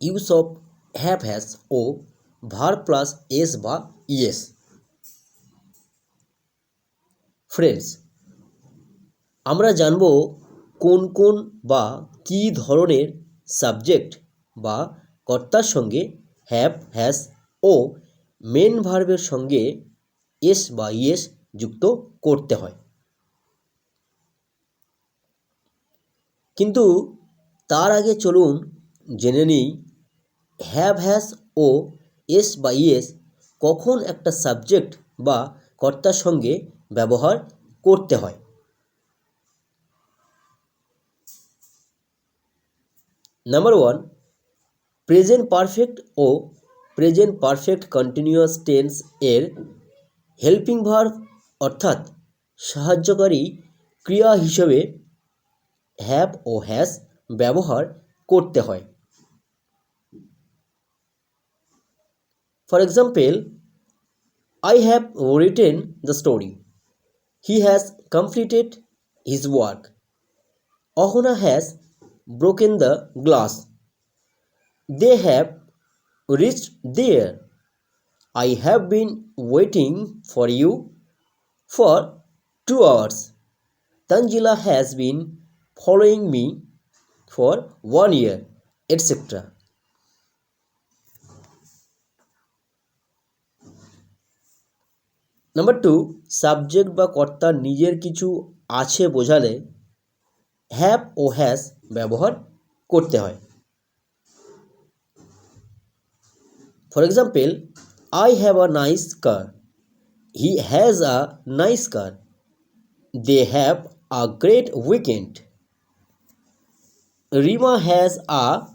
Use of have has ও verb plus S বা ES friends আমরা জানব কোন কোন বা কী ধরনের সাবজেক্ট বা কর্তার সঙ্গে হ্যাভ হ্যাজ ও মেন ভার্বের সঙ্গে এস বা ইএস যুক্ত করতে হয়। কিন্তু তার আগে চলুন জেনে নিই হ্যাভ হ্যাজ ও এস বা ইএস কখন একটা সাবজেক্ট বা কর্তার সঙ্গে ব্যবহার করতে হয়। নাম্বার ওয়ান প্রেজেন্ট পারফেক্ট ও প্রেজেন্ট পারফেক্ট কন্টিনিউয়াস টেন্স এর হেল্পিং ভার্ব অর্থাৎ সাহায্যকারী ক্রিয়া হিসেবে হ্যাভ ও হ্যাজ ব্যবহার করতে হয়। For example I have written the story he has completed his work Ahona has broken the glass they have reached there I have been waiting for you for two hours Tanjila has been following me for one year, etc. Number two subject বা কর্তার নিজের কিছু আছে বোঝালে have O has ব্যবহার করতে হয় for example I have a nice car he has a nice car they have a great weekend. Rima has a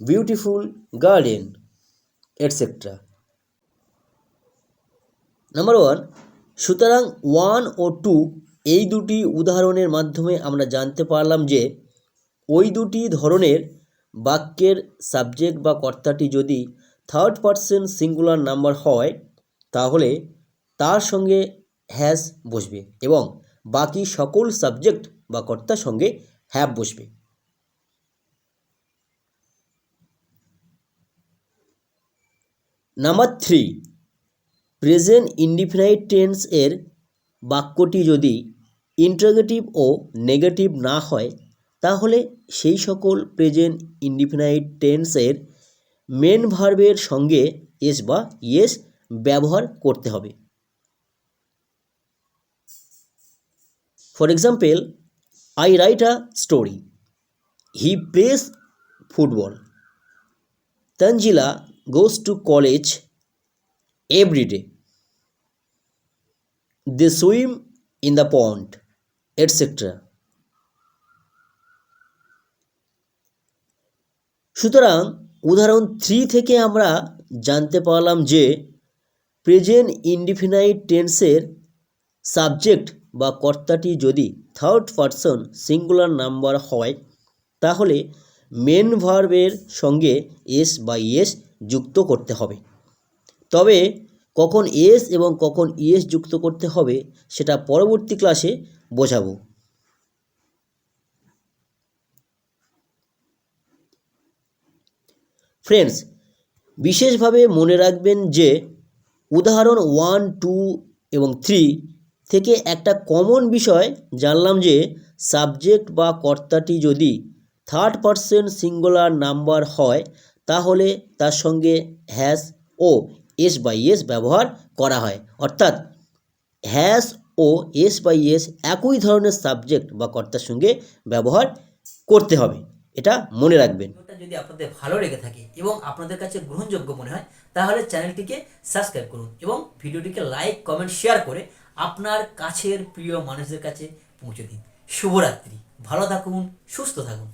beautiful garden, etc. Number one সুতরাং ওয়ান ও টু এই দুটি উদাহরণের মাধ্যমে আমরা জানতে পারলাম যে ওই দুটি ধরনের বাক্যের সাবজেক্ট বা কর্তাটি যদি থার্ড পার্সন সিঙ্গুলার নাম্বার হয়, তাহলে তার সঙ্গে হ্যাজ বসবে এবং বাকি সকল সাবজেক্ট বা কর্তার সঙ্গে হ্যাভ বসবে। Number three present indefinite tense এর বাক্যটি যদি ইন্টারগেটিভ ও নেগেটিভ না হয়, তাহলে সেই সকল প্রেজেন্ট ইনডিফিনাইট টেন্সের মেন ভার্বের সঙ্গে এস বা ইয়েস ব্যবহার করতে হবে। For example I write a story he plays football Tanjila goes to college day. They swim in the pond, etc. সুতরাং উদাহরণ থ্রি থেকে আমরা জানতে পারলাম যে প্রেজেন্ট ইনডিফিনাইট টেন্সের সাবজেক্ট বা কর্তাটি যদি থার্ড পারসন সিঙ্গুলার নাম্বার হয় তাহলে মেন ভার্বের সঙ্গে এস বা ইএস যুক্ত করতে হবে তবে কখন এস এবং কখন ইএস যুক্ত করতে হবে সেটা পরবর্তী ক্লাসে বোঝাবো। ফ্রেন্ডস বিশেষভাবে মনে রাখবেন যে উদাহরণ ওয়ান, টু এবং থ্রি থেকে একটা কমন বিষয় জানলাম যে সাবজেক্ট বা কর্তাটি যদি থার্ড পারসন সিঙ্গুলার নাম্বার হয় তাহলে তার সঙ্গে হ্যাজ ও এস বাই এস ব্যবহার করা হয়। অর্থাৎ হ্যাজ ও এস বাই এস একই ধরনের সাবজেক্ট বা কর্তার সঙ্গে ব্যবহার করতে হবে। এটা মনে রাখবেন। যদি আপনাদের ভালো লেগে থাকে এবং আপনাদের কাছে গ্রহণযোগ্য মনে হয়, তাহলে চ্যানেলটিকে সাবস্ক্রাইব করুন এবং ভিডিওটিকে লাইক কমেন্ট শেয়ার করে আপনার কাছের প্রিয় মানুষদের কাছে পৌঁছে দিন। শুভরাত্রি। ভালো থাকুন, সুস্থ থাকুন।